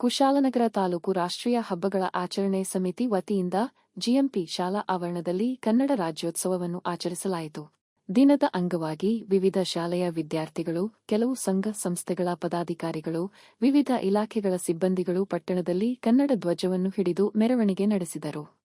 ಕುಶಾಲನಗರ ತಾಲೂಕು ರಾಷ್ಟ್ರೀಯ ಹಬ್ಬಗಳ ಆಚರಣೆ ಸಮಿತಿ ವತಿಯಿಂದ ಜಿಎಂಪಿ ಶಾಲಾ ಆವರಣದಲ್ಲಿ ಕನ್ನಡ ರಾಜ್ಯೋತ್ಸವವನ್ನು ಆಚರಿಸಲಾಯಿತು. ದಿನದ ಅಂಗವಾಗಿ ವಿವಿಧ ಶಾಲೆಯ ವಿದ್ಯಾರ್ಥಿಗಳು, ಕೆಲವು ಸಂಘ ಸಂಸ್ಥೆಗಳ ಪದಾಧಿಕಾರಿಗಳು, ವಿವಿಧ ಇಲಾಖೆಗಳ ಸಿಬ್ಬಂದಿಗಳು ಪಟ್ಟಣದಲ್ಲಿ ಕನ್ನಡ ಧ್ವಜವನ್ನು ಹಿಡಿದು ಮೆರವಣಿಗೆ ನಡೆಸಿದರು.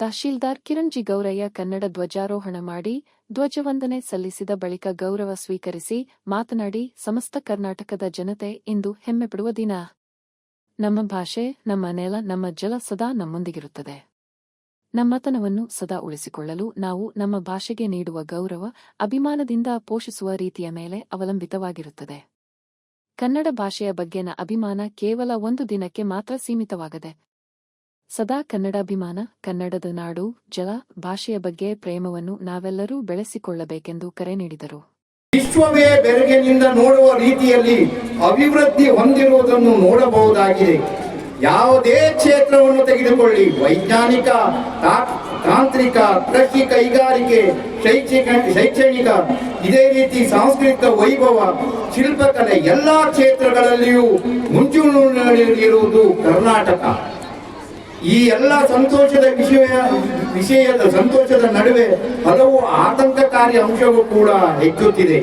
ತಹಶೀಲ್ದಾರ್ ಕಿರಣ್ಜಿ ಗೌರಯ್ಯ ಕನ್ನಡ ಧ್ವಜಾರೋಹಣ ಮಾಡಿ ಧ್ವಜವಂದನೆ ಸಲ್ಲಿಸಿದ ಬಳಿಕ ಗೌರವ ಸ್ವೀಕರಿಸಿ ಮಾತನಾಡಿ, ಸಮಸ್ತ ಕರ್ನಾಟಕದ ಜನತೆ ಇಂದು ಹೆಮ್ಮೆಪಡುವ ದಿನ. ನಮ್ಮ ಭಾಷೆ, ನಮ್ಮ ನೆಲ, ನಮ್ಮ ಜಲ ಸದಾ ನಮ್ಮೊಂದಿಗಿರುತ್ತದೆ. ನಮ್ಮತನವನ್ನು ಸದಾ ಉಳಿಸಿಕೊಳ್ಳಲು ನಾವು ನಮ್ಮ ಭಾಷೆಗೆ ನೀಡುವ ಗೌರವ, ಅಭಿಮಾನದಿಂದ ಪೋಷಿಸುವ ರೀತಿಯ ಮೇಲೆ ಅವಲಂಬಿತವಾಗಿರುತ್ತದೆ. ಕನ್ನಡ ಭಾಷೆಯ ಬಗ್ಗೆನ ಅಭಿಮಾನ ಕೇವಲ ಒಂದು ದಿನಕ್ಕೆ ಮಾತ್ರ ಸೀಮಿತವಾಗದೆ ಸದಾ ಕನ್ನಡಾಭಿಮಾನ, ಕನ್ನಡದ ನಾಡು, ಜಲ, ಭಾಷೆಯ ಬಗ್ಗೆ ಪ್ರೇಮವನ್ನು ನಾವೆಲ್ಲರೂ ಬೆಳೆಸಿಕೊಳ್ಳಬೇಕೆಂದು ಕರೆ ನೀಡಿದರು. ವಿಶ್ವವೇ ಬೆರಗಿನಿಂದ ನೋಡುವ ರೀತಿಯಲ್ಲಿ ಅಭಿವೃದ್ಧಿ ಹೊಂದಿರುವುದನ್ನು ನೋಡಬಹುದಾಗಿದೆ. ಯಾವುದೇ ಕ್ಷೇತ್ರವನ್ನು ತೆಗೆದುಕೊಳ್ಳಿ. ವೈಜ್ಞಾನಿಕ ತಾಂತ್ರಿಕ ಕೃಷಿ ಕೈಗಾರಿಕೆ ಶೈಕ್ಷಣಿಕ ಶೈಕ್ಷಣಿಕ, ಇದೇ ರೀತಿ ಸಾಂಸ್ಕೃತಿಕ ವೈಭವ, ಶಿಲ್ಪಕಲೆ, ಎಲ್ಲಾ ಕ್ಷೇತ್ರಗಳಲ್ಲಿಯೂ ಮುಂಚೂಣಿಯಲ್ಲಿರುವುದು ಕರ್ನಾಟಕ. ಈ ಎಲ್ಲ ಸಂತೋಷದ ವಿಷಯ, ವಿಷಯದ ಸಂತೋಷದ ನಡುವೆ ಹಲವು ಆತಂಕಕಾರಿ ಅಂಶವೂ ಕೂಡ ಹೆಚ್ಚುತ್ತಿದೆ.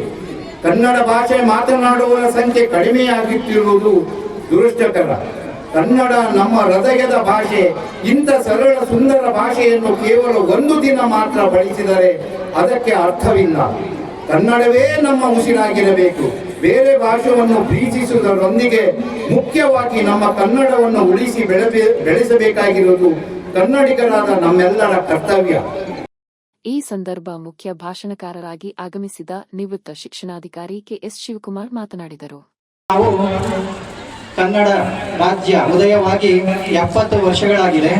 ಕನ್ನಡ ಭಾಷೆ ಮಾತನಾಡುವವರ ಸಂಖ್ಯೆ ಕಡಿಮೆಯಾಗುತ್ತಿರುವುದು ದುರಷ್ಟಕರ ಕನ್ನಡ ನಮ್ಮ ಹೃದಯದ ಭಾಷೆ, ಇಂಥ ಸರಳ ಸುಂದರ ಭಾಷೆಯನ್ನು ಕೇವಲ ಒಂದು ದಿನ ಮಾತ್ರ ಬಳಸಿದರೆ ಅದಕ್ಕೆ ಅರ್ಥವಿಲ್ಲ. ಕನ್ನಡವೇ ನಮ್ಮ ಉಸಿರಾಗಿರಬೇಕು. ಬೇರೆ ಭಾಷೆಯನ್ನು ಪ್ರೀತಿಸುವುದರೊಂದಿಗೆ ಮುಖ್ಯವಾಗಿ ನಮ್ಮ ಕನ್ನಡವನ್ನು ಉಳಿಸಿ ಬೆಳೆಬೇ ಬೆಳೆಸಬೇಕಾಗಿರುವುದು ಕನ್ನಡಿಗರಾದ ನಮ್ಮೆಲ್ಲರ ಕರ್ತವ್ಯ. ಈ ಸಂದರ್ಭ ಮುಖ್ಯ ಭಾಷಣಕಾರರಾಗಿ ಆಗಮಿಸಿದ ನಿವೃತ್ತ ಶಿಕ್ಷಣಾಧಿಕಾರಿ ಕೆಎಸ್ ಶಿವಕುಮಾರ್ ಮಾತನಾಡಿದರು. ನಾವು ಕನ್ನಡ ರಾಜ್ಯ ಉದಯವಾಗಿ ಎಪ್ಪತ್ತು ವರ್ಷಗಳಾಗಿದೆ.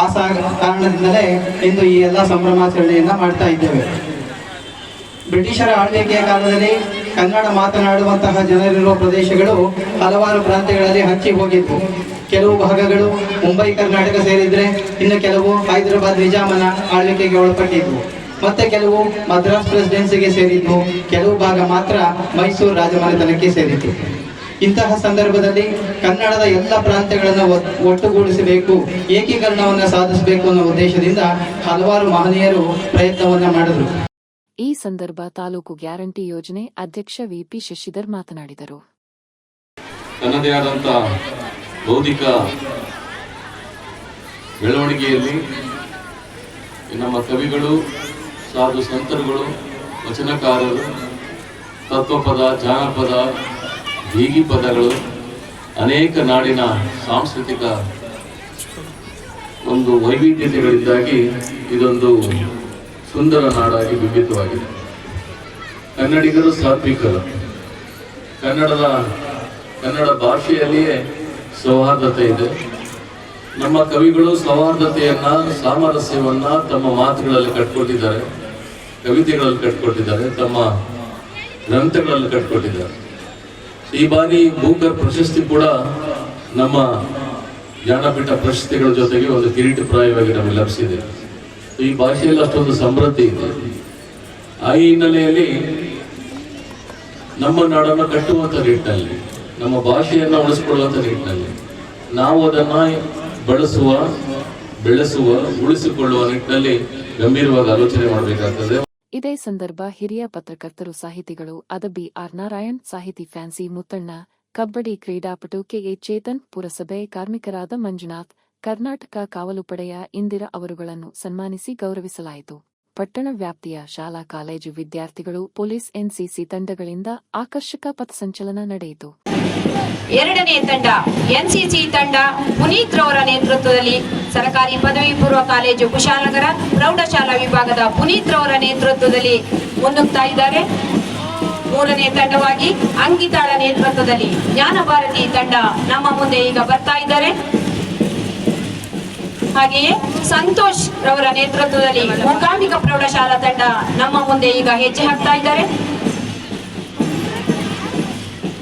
ಆ ಸಾ ಕಾರಣದಿಂದಲೇ ಇಂದು ಈ ಎಲ್ಲ ಸಂಭ್ರಮಾಚರಣೆಯನ್ನ ಮಾಡ್ತಾ ಇದ್ದೇವೆ. ಬ್ರಿಟಿಷರ ಆಳ್ವಿಕೆಯ ಕಾಲದಲ್ಲಿ ಕನ್ನಡ ಮಾತನಾಡುವಂತಹ ಜನರಿರುವ ಪ್ರದೇಶಗಳು ಹಲವಾರು ಪ್ರಾಂತ್ಯಗಳಲ್ಲಿ ಹಂಚಿ ಹೋಗಿತ್ತು ಕೆಲವು ಭಾಗಗಳು ಮುಂಬೈ, ಕರ್ನಾಟಕ ಸೇರಿದ್ರೆ ಇನ್ನು ಕೆಲವು ಹೈದರಾಬಾದ್, ನಿಜಾಮನ ಆಳ್ವಿಕೆಗೆ ಒಳಪಟ್ಟಿದ್ವು. ಮತ್ತೆ ಕೆಲವು ಮದ್ರಾಸ್ ಪ್ರೆಸಿಡೆನ್ಸಿಗೆ ಸೇರಿದ್ವು ಕೆಲವು ಭಾಗ ಮಾತ್ರ ಮೈಸೂರು ರಾಜಮನೆತನಕ್ಕೆ ಸೇರಿತ್ತು. ಇಂತಹ ಸಂದರ್ಭದಲ್ಲಿ ಕನ್ನಡದ ಎಲ್ಲ ಪ್ರಾಂತ್ಯಗಳನ್ನು ಒಟ್- ಒಟ್ಟುಗೂಡಿಸಬೇಕು, ಏಕೀಕರಣವನ್ನು ಸಾಧಿಸಬೇಕು ಅನ್ನೋ ಉದ್ದೇಶದಿಂದ ಹಲವಾರು ಮಹನೀಯರು ಪ್ರಯತ್ನವನ್ನು ಮಾಡಿದ್ರು. ಈ ಸಂದರ್ಭ ತಾಲೂಕು ಗ್ಯಾರಂಟಿ ಯೋಜನೆ ಅಧ್ಯಕ್ಷ ವಿಪಿ ಶಶಿಧರ್ ಮಾತನಾಡಿದರು. ತನ್ನದೇ ಆದಂಥ ಬೌದ್ಧಿಕ ಬೆಳವಣಿಗೆಯಲ್ಲಿ ನಮ್ಮ ಕವಿಗಳು, ಸಾಧು ಸಂತರುಗಳು, ವಚನಕಾರರು, ತತ್ವಪದ, ಜಾನಪದ ಬೀಗಿ ಪದಗಳು, ಅನೇಕ ನಾಡಿನ ಸಾಂಸ್ಕೃತಿಕ ಒಂದು ವೈವಿಧ್ಯತೆಗಳಿಂದಾಗಿ ಇದೊಂದು ಸುಂದರ ನಾಡಾಗಿ ಬಿಂಬಿತವಾಗಿದೆ. ಕನ್ನಡಿಗರು ಸಾತ್ವಿಕರು. ಕನ್ನಡದ, ಕನ್ನಡ ಭಾಷೆಯಲ್ಲಿಯೇ ಸೌಹಾರ್ದತೆ ಇದೆ. ನಮ್ಮ ಕವಿಗಳು ಸೌಹಾರ್ದತೆಯನ್ನ, ಸಾಮರಸ್ಯವನ್ನ ತಮ್ಮ ಮಾತುಗಳಲ್ಲಿ ಕಟ್ಕೊಟ್ಟಿದ್ದಾರೆ. ಕವಿತೆಗಳಲ್ಲಿ ಕಟ್ಕೊಟ್ಟಿದ್ದಾರೆ, ತಮ್ಮ ಗ್ರಂಥಗಳಲ್ಲಿ ಕಟ್ಕೊಟ್ಟಿದ್ದಾರೆ. ಈ ಬಾರಿ ಭೂಕರ್ ಪ್ರಶಸ್ತಿ ಕೂಡ ನಮ್ಮ ಜ್ಞಾನಪೀಠ ಪ್ರಶಸ್ತಿಗಳ ಜೊತೆಗೆ ಒಂದು ಕಿರೀಟಪ್ರಾಯವಾಗಿ ನಮಗೆ ಲಭಿಸಿದೆ. ಈ ಭಾಷೆಯಲ್ಲಿ ಅಷ್ಟೊಂದು ಸಮೃದ್ಧಿ ಇದೆ. ಆ ಹಿನ್ನೆಲೆಯಲ್ಲಿ ನಮ್ಮ ನಾಡನ್ನು ಕಟ್ಟುವಂಥ ನಿಟ್ಟಿನಲ್ಲಿ, ನಮ್ಮ ಭಾಷೆಯನ್ನು ಉಳಿಸಿಕೊಳ್ಳುವಂಥ ನಿಟ್ಟಿನಲ್ಲಿ ನಾವು ಅದನ್ನು ಬಳಸುವ, ಬೆಳೆಸುವ, ಉಳಿಸಿಕೊಳ್ಳುವ ನಿಟ್ಟಿನಲ್ಲಿ ಗಂಭೀರವಾಗಿ ಆಲೋಚನೆ ಮಾಡಬೇಕಾಗ್ತದೆ. ಇದೇ ಸಂದರ್ಭ ಹಿರಿಯ ಪತ್ರಕರ್ತರು, ಸಾಹಿತಿಗಳು ಅದಬಿ ಆರ್ ನಾರಾಯಣ್, ಸಾಹಿತಿ ಫ್ಯಾನ್ಸಿ ಮುತ್ತಣ್ಣ, ಕಬ್ಬಡಿ ಕ್ರೀಡಾಪಟು ಕೆಎ ಚೇತನ್, ಪುರಸಭೆ ಕಾರ್ಮಿಕರಾದ ಮಂಜುನಾಥ್ ಕರ್ನಾಟಕ ಕಾವಲು ಪಡೆಯ ಇಂದಿರಾ ಅವರುಗಳನ್ನು ಸನ್ಮಾನಿಸಿ ಗೌರವಿಸಲಾಯಿತು. ಪಟ್ಟಣ ವ್ಯಾಪ್ತಿಯ ಶಾಲಾ ಕಾಲೇಜು ವಿದ್ಯಾರ್ಥಿಗಳು ಪೊಲೀಸ್ ಎನ್ಸಿಸಿ ತಂಡಗಳಿಂದ ಆಕರ್ಷಕ ಪಥಸಂಚಲನ ನಡೆಯಿತು. ಎರಡನೇ ತಂಡ, ಎನ್ಸಿಸಿ ತಂಡ, ಪುನೀತ್ ರವರ ನೇತೃತ್ವದಲ್ಲಿ ಸರ್ಕಾರಿ ಪದವಿ ಪೂರ್ವ ಕಾಲೇಜು ಕುಶಾಲನಗರ ಪ್ರೌಢಶಾಲಾ ವಿಭಾಗದ ಪುನೀತ್ ರವರ ನೇತೃತ್ವದಲ್ಲಿ ಮುನ್ನುಗ್ತಾ ಇದ್ದಾರೆ. ಮೂರನೇ ತಂಡವಾಗಿ ಅಂಕಿತಾಳ ನೇತೃತ್ವದಲ್ಲಿ ಜ್ಞಾನ ಭಾರತಿ ತಂಡ ನಮ್ಮ ಮುಂದೆ ಈಗ ಬರ್ತಾ ಇದ್ದಾರೆ. ಹಾಗೆಯೇ ಸಂತೋಷ್ ರವರ ನೇತೃತ್ವದಲ್ಲಿ ಮೂಕಾಂಬಿಕ ಪ್ರೌಢಶಾಲಾ ತಂಡ ನಮ್ಮ ಮುಂದೆ ಈಗ ಹೆಜ್ಜೆ ಹಾಕ್ತಾ ಇದ್ದಾರೆ.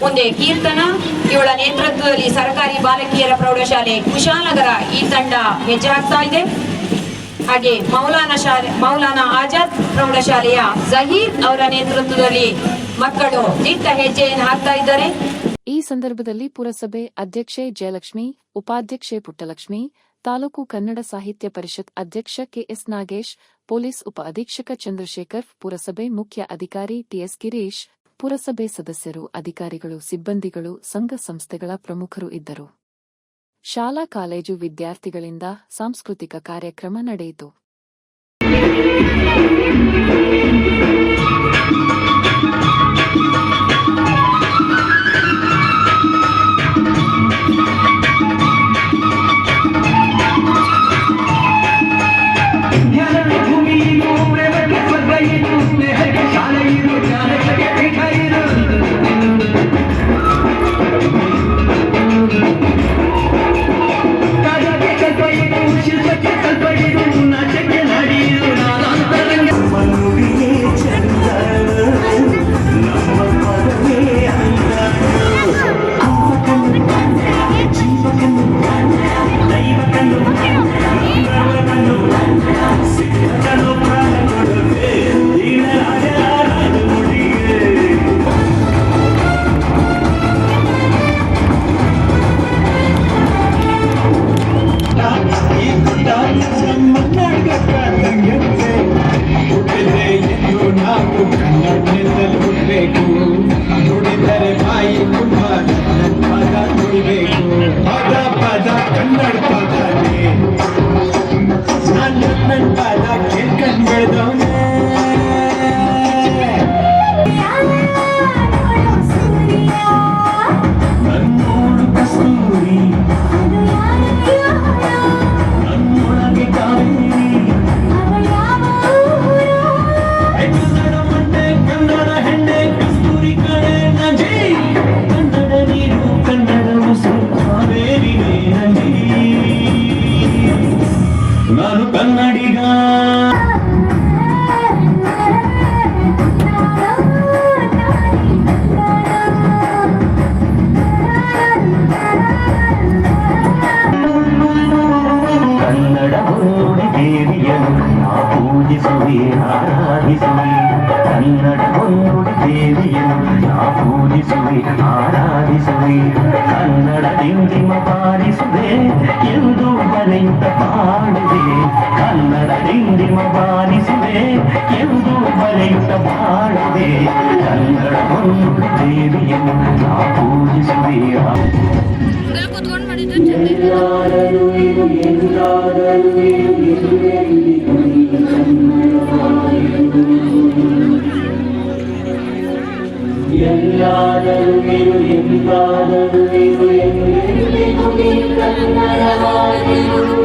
ಮುಂದೆ ಕೀರ್ತನ, ಇವಳ ನೇತೃತ್ವದಲ್ಲಿ ಸರ್ಕಾರಿ ಬಾಲಕಿಯರ ಪ್ರೌಢಶಾಲೆ ಕುಶಾಲನಗರ ಈ ತಂಡ ಹೆಜ್ಜೆ ಹಾಕ್ತಾ ಇದೆ. ಹಾಗೆ ಮೌಲಾನ ಶಾಲೆ, ಮೌಲಾನ ಆಜಾದ್ ಪ್ರೌಢಶಾಲೆಯ ಜಹೀರ್ ಅವರ ನೇತೃತ್ವದಲ್ಲಿ ಮಕ್ಕಳು ದಿಟ್ಟ ಹೆಜ್ಜೆಯನ್ನು ಹಾಕ್ತಾ ಇದ್ದಾರೆ. ಈ ಸಂದರ್ಭದಲ್ಲಿ ಪುರಸಭೆ ಅಧ್ಯಕ್ಷೆ ಜಯಲಕ್ಷ್ಮಿ, ಉಪಾಧ್ಯಕ್ಷೆ ಪುಟ್ಟಲಕ್ಷ್ಮಿ ತಾಲೂಕು ಕನ್ನಡ ಸಾಹಿತ್ಯ ಪರಿಷತ್ ಅಧ್ಯಕ್ಷ ಕೆಎಸ್ ನಾಗೇಶ್, ಪೊಲೀಸ್ ಉಪ ಅಧೀಕ್ಷಕ ಚಂದ್ರಶೇಖರ್, ಪುರಸಭೆ ಮುಖ್ಯ ಅಧಿಕಾರಿ ಟಿಎಸ್ ಗಿರೀಶ್, ಪುರಸಭೆ ಸದಸ್ಯರು, ಅಧಿಕಾರಿಗಳು, ಸಿಬ್ಬಂದಿಗಳು, ಸಂಘ ಸಂಸ್ಥೆಗಳ ಪ್ರಮುಖರು ಇದ್ದರು. ಶಾಲಾ, ಕಾಲೇಜು ವಿದ್ಯಾರ್ಥಿಗಳಿಂದ ಸಾಂಸ್ಕೃತಿಕ ಕಾರ್ಯಕ್ರಮ ನಡೆಯಿತು. ಕನ್ನಡ ನುಡಿ ದೇವಿಯನು ನಾ ಪೂಜಿಸುವೆ ಆರಾಧಿಸುವೆ ಕನ್ನಡ ದಿಂಡಿಮ ಬಾರಿಸುವೆ ಎಂದು ಬರೆಯುತ್ತ ಪಾಡುವೆ ಕನ್ನಡ ದಿಂಡಿಮ ಬಾರಿಸುವೆ ಎಂದು ಬರೆಯುತ್ತ ಬಾಳುವೆ ಕನ್ನಡ ನುಡಿ ದೇವಿಯನು ನಾ இல்லாதது நீரு இல்லாதது கண்ணரவாதிரு